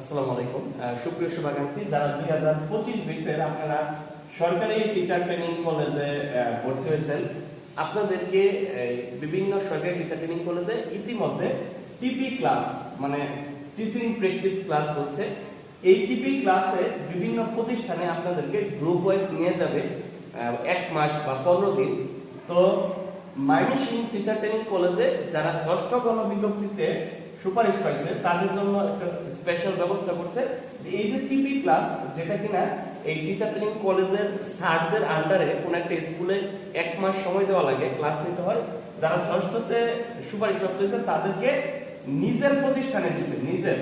আসসালামু আলাইকুম। সুপ্রিয় শুভাকাঙ্ক্ষী, যারা দুই হাজার পঁচিশ বিশের আপনারা সরকারি টিচার ট্রেনিং কলেজে ভর্তি হয়েছেন, আপনাদেরকে বিভিন্ন সরকারি টিচার ট্রেনিং কলেজে ইতিমধ্যে টিপি ক্লাস মানে টিচিং প্র্যাকটিস ক্লাস হচ্ছে। এই টিপি ক্লাসে বিভিন্ন প্রতিষ্ঠানে আপনাদেরকে গ্রুপ ওয়াইজ নিয়ে যাবে এক মাস বা পনেরো দিন। তো, মাইনসিং টিচার ট্রেনিং কলেজে যারা ষষ্ঠ গণবিজ্ঞপ্তিতে সুপারিশ পাইছে, তাদের জন্য একটা স্পেশাল ব্যবস্থা করছে যে এই যে টিপি ক্লাস যেটা কিনা এই টিচার ট্রেনিং কলেজের স্যারদের আন্ডারে কোন একটা স্কুলে এক মাস সময় দেওয়া লাগে ক্লাস নিতে হয়। যারা ষষ্ঠতে সুপারিশ প্রাপ্ত হয়েছে, তাদেরকে নিজের প্রতিষ্ঠানে দিছে, নিজের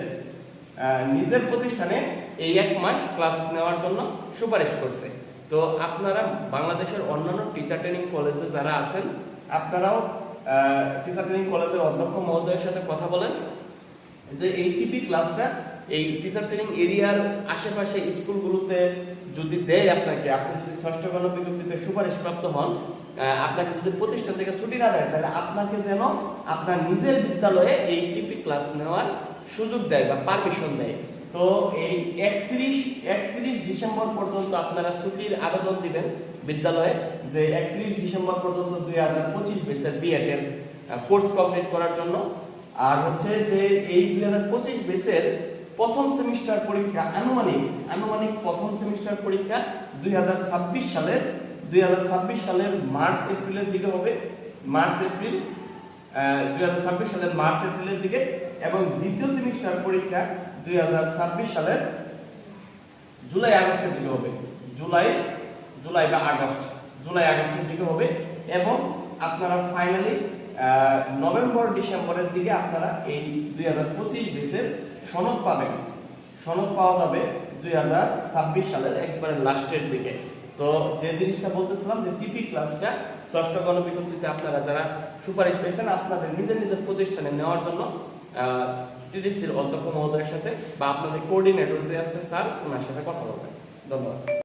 নিজের প্রতিষ্ঠানে এই এক মাস ক্লাস নেওয়ার জন্য সুপারিশ করছে। তো আপনারা বাংলাদেশের অন্যান্য টিচার ট্রেনিং কলেজে যারা আছেন, আপনারাও টিচার ট্রেনিং কলেজের অধ্যক্ষ মহোদয়ের সাথে কথা বলেন। যে এই টিপি ক্লাসটা এই টিচার ট্রেনিং এরিয়ার আশেপাশে স্কুলগুলোতে যদি দেয় আপনাকে, আপনি যদি ষষ্ঠ সুপারিশ প্রাপ্ত হন আপনাকে যদি প্রতিষ্ঠান থেকে ছুটি না দেয়, তাহলে আপনাকে যেন আপনার নিজের বিদ্যালয়ে এই টিপি ক্লাস নেওয়ার সুযোগ দেয় বা পারমিশন দেয়। তো এই একত্রিশ একত্রিশ ডিসেম্বর পর্যন্ত আপনারা ছুটির আবেদন দিবেন বিদ্যালয়ে যে একত্রিশ ডিসেম্বর পর্যন্ত দুই হাজার পঁচিশ বেসের বিএড এর কোর্স কমপ্লিট করার জন্য। আর হচ্ছে যে এই দুই হাজার পঁচিশ বেসের প্রথম সেমিস্টার পরীক্ষা আনুমানিক আনুমানিক প্রথম সেমিস্টার পরীক্ষা দুই হাজার ছাব্বিশ সালের, দুই হাজার ছাব্বিশ সালের মার্চ এপ্রিলের দিকে হবে। মার্চ এপ্রিল দুই হাজার ছাব্বিশ সালের মার্চ এপ্রিলের দিকে এবং দ্বিতীয় সেমিস্টার পরীক্ষা দুই হাজার ছাব্বিশ সালের জুলাই আগস্টের দিকে হবে। জুলাই জুলাই বা আগস্ট, জুলাই আগস্টের দিকে হবে এবং আপনারা ফাইনালি নভেম্বর, ডিসেম্বরের দিকে আপনারা এই দুই হাজার পঁচিশ বেসের সনদ পাবেন। সনদ পাওয়া যাবে দুই হাজার ছাব্বিশ সালের একবারে লাস্টের দিকে। তো যে জিনিসটা বলতেছিলাম যে টিপি ক্লাসটা ষষ্ঠ গণবিজ্ঞপ্তিতে আপনারা যারা সুপারিশ পেয়েছেন, আপনাদের নিজের নিজের প্রতিষ্ঠানে নেওয়ার জন্য টিডিসির অধ্যক্ষ মহোদয়ের সাথে বা আপনাদের কোঅর্ডিনেটর যে আছে স্যার ওনার সাথে কথা বলবেন। ধন্যবাদ।